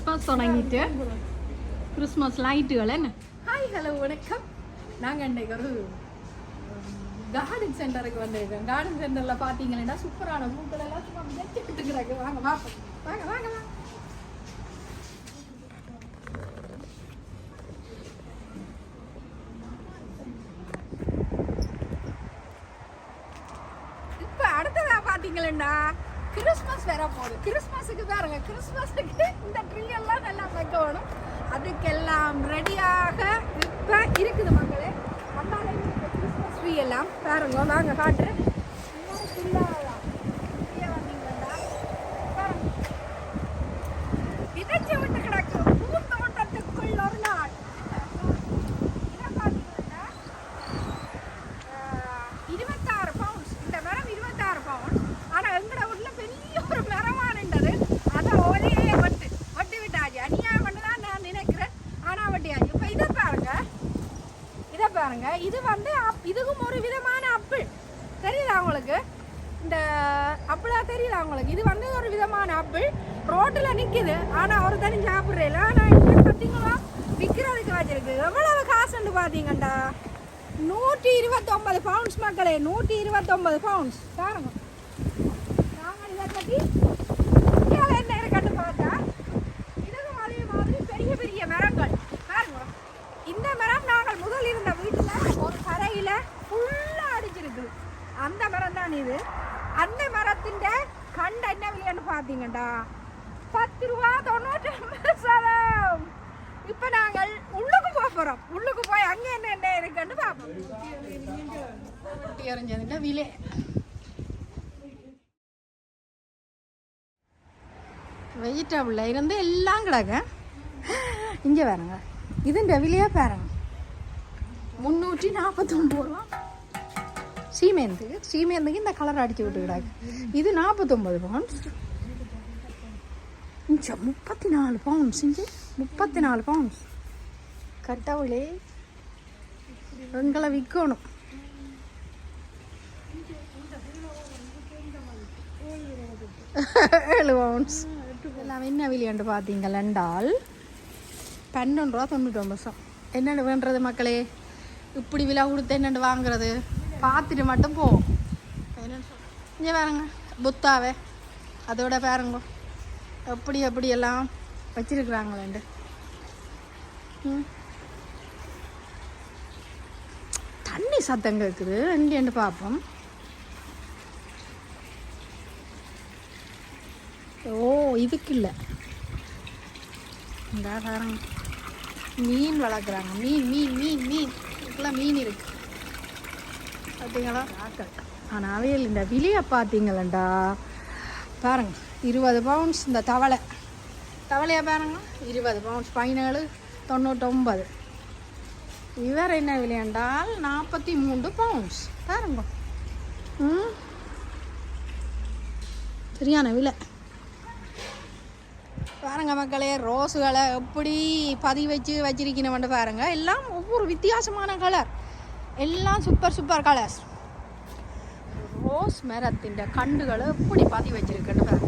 Christmas தொடங்கிட்டு Christmas லைட்டுகள் என்ன? Hi hello வணக்கம். நாங்கள் இன்றைக்கு ஒரு கார்டன் சென்டருக்கு வந்திருக்கோம். கார்டன் சென்டரில் பார்த்தீங்கன்னா சூப்பரான பூக்கள் எல்லாம் சும்மா வச்சுக்கிட்டு இருக்கிறாங்க வாங்க வாங்க வாங்க வாங்க வாங்க. இப்போ அடுத்ததா பார்த்தீங்களா கிறிஸ்மஸ் வேற போகுது. கிறிஸ்மஸுக்கு பாருங்க கிறிஸ்மஸுக்கு இந்த ட்ரீ எல்லாம் நல்லா வைக்கணும் அதுக்கெல்லாம் ரெடியாக இப்போ இருக்குது மக்களே. அந்தால கிறிஸ்மஸ் ட்ரீ எல்லாம் பாருங்க நாங்கள் காட்டுறேன் எல்லாம் full-ஆ இங்கே வந்தீங்கன்னா பாருங்க விதைச்சு விட்டு கிடக்கு பூந்தோட்டத்துக்குள் ஒரு நாள் இதை பார்த்தீங்கன்னா இருபத்தாறு பவுண்ட்ஸ் இந்த மரம் இருபத்தாறு பவுண்ட் ஆனால் எங்கட ஊரில் பெரிய ஒரு மரமானது அதை ஒரே வெட்டு வெட்டி விட்டாச்சு அநியாயம் பண்ணி தான் நான் நினைக்கிறேன் ஆனால் வெட்டியாச்சு இப்போ இதை பாருங்க இதை பாருங்க. இது வந்து அப்- இதுக்கும் ஒரு விதமான அப்பிள். தெரியுதா உங்களுக்கு? இந்த அப்பிளா தெரியல உங்களுக்கு? இது வந்து ஒரு விதமான ஆப்பிள் ரோட்டில் நிற்குது ஆனால் ஒரு தனி சாப்பிட்றேன் ஆனால் இங்கே பார்த்தீங்களா விற்கிறதுக்கு வச்சிருக்கு எவ்வளவு காசுன்னு பார்த்தீங்கண்டா நூற்றி இருபத்தொம்பது பவுண்ட்ஸ் மக்களே. நூற்றி இருபத்தொம்பது பவுண்ட்ஸ் பாருங்க. நாங்கள் இதை பற்றி இந்தியாவில் என்ன இருக்குன்னு பார்த்தா இதுவும் அதே மாதிரி பெரிய பெரிய மரங்கள் பாருங்க இந்த மரம் நாங்கள் முதல் இருந்த வீட்டில் ஒரு கரையில் ஃபுல்லாக அடிச்சிருக்கு இது அந்த மரத்தின் கண்ட என்ன விலைன்னு பார்த்தீங்கடா பத்து ரூபா தொண்ணூற்றி சதம் இப்போ நாங்கள் உள்ளுக்கு போக போகிறோம் உள்ளுக்கு போய் அங்கே என்ன என்ன இருக்குன்னு பார்ப்போம் குட்டி எறிஞ்சதுல விலை வெஜிடபிளில் இருந்து எல்லாம் கிடக்கு இங்கே பாருங்க இதுன்ற விலையே பாருங்க முந்நூற்றி நாற்பத்தொம்பது ரூபா சீமேந்து சீமேந்துக்கு இந்த கலர் அடிச்சு விட்டுக்கிடாங்க இது நாற்பத்தொம்பது பவுன்ஸ் இஞ்ச முப்பத்தி நாலு பவுன்ஸ் இஞ்சி முப்பத்தி நாலு பவுன்ஸ் கட்டவுளே எங்களை விற்கணும். ஏழு பவுன்ஸ் எல்லாம் என்ன விலையாண்டு பார்த்தீங்களென்றால் பன்னெண்டு ரூபா தொண்ணூற்றி ஒன்பது என்னென்னு வேண்டது மக்களே? இப்படி விலை கொடுத்து என்னென்னு வாங்குறது? பார்த்துட்டு மட்டும் போவோம் இங்கே பாருங்க புத்தாவே. அதோட பாருங்க. எப்படி எப்படி எல்லாம் வச்சிருக்கிறாங்களேண்டு ம். தண்ணி சத்தம் கேட்குது எங்கேன்னு பார்ப்போம் ஓ இதுக்கு இல்லை. இந்த பாருங்க. மீன் வளர்க்குறாங்க. மீன் மீன் மீன் மீன். இதுக்கெல்லாம் மீன் இருக்குது பார்த்தீங்களா ஆனால் அவையில் இந்த விலையை பார்த்தீங்களண்டா பாருங்க இருபது பவுன்ஸ் இந்த தவளை. தவளையை பாருங்க இருபது பவுன்ஸ் பதினேழு தொண்ணூற்றொம்பது இவர் என்ன விலை என்றால் நாற்பத்தி மூன்று பவுன்ஸ் பாருங்க. ம்? சரியான விலை. பாருங்க மக்களே ரோஸுகளை எப்படி பதி வச்சு வச்சிருக்கணும்னு பாருங்க. எல்லாம் ஒவ்வொரு வித்தியாசமான கலர் எல்லாம் சூப்பர் சூப்பர் கலர்ஸ் ரோஸ் മരത്തിൻ്റെ കണ്ടുകൾ எப்படி பதி വെച്ചിരിക്കുന്നത് അത്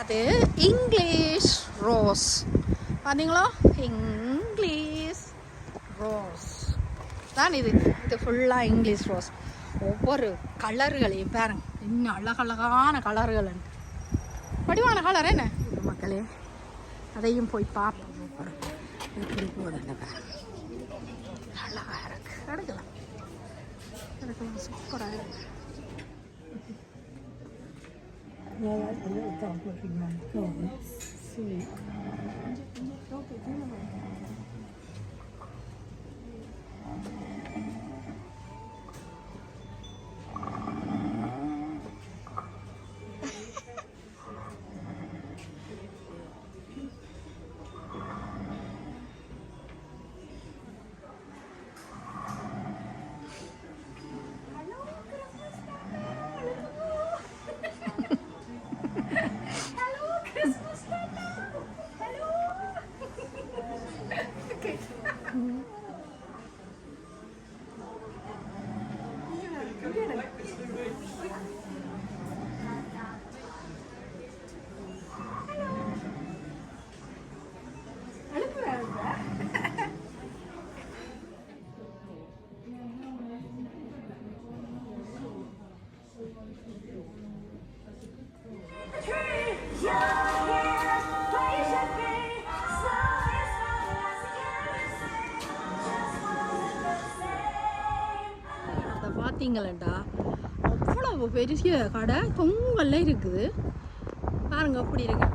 அது English rose English English rose தான் இது. இது ஃபுல்லாக இங்கிலீஷ் ரோஸ் ஒவ்வொரு கலர்களையும் பாருங்க. இன்னும் அழகழகான கலர்கள் வடிவான கலர் என்ன? மக்களே அதையும் போய் பார்ப்போம். ஒவ்வொரு எப்படி போகுதுன்னு ben çok para verdim. Well, I don't know. பார்த்தீங்களேண்டா அவ்வளவு பெரிய கடை தொங்கல்ல இருக்குது. பாருங்க எப்படி இருக்கு.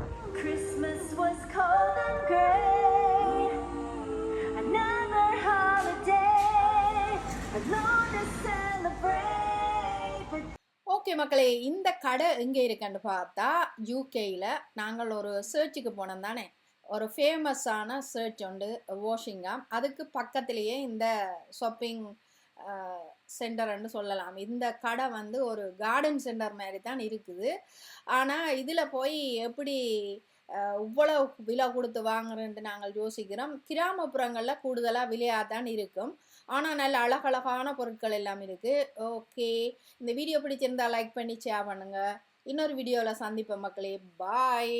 ஓகே மக்களே இந்த கடை எங்கே இருக்குன்னு பார்த்தா யூகேயில் நாங்கள் ஒரு சர்ச்சுக்கு போனோம் தானே. ஒரு ஃபேமஸான சர்ச் உண்டு வாஷிங்காம் அதுக்கு பக்கத்துலேயே இந்த ஷாப்பிங் சென்டர்னு சொல்லலாம். இந்த கடை வந்து ஒரு கார்டன் சென்டர் மாதிரி தான் இருக்குது. ஆனால் இதில் போய் எப்படி இவ்வளோ விலை கொடுத்து வாங்குறேன்ட்டு நாங்கள் யோசிக்கிறோம். கிராமப்புறங்களில் கூடுதலாக விலையாக தான் இருக்கும். ஆனால் நல்ல அழகழகான பொருட்கள் எல்லாம் இருக்குது ஓகே. இந்த வீடியோ பிடிச்சிருந்தா லைக் பண்ணி ஷேர் பண்ணுங்கள் இன்னொரு வீடியோவில் சந்திப்பேன் மக்களே. பாய்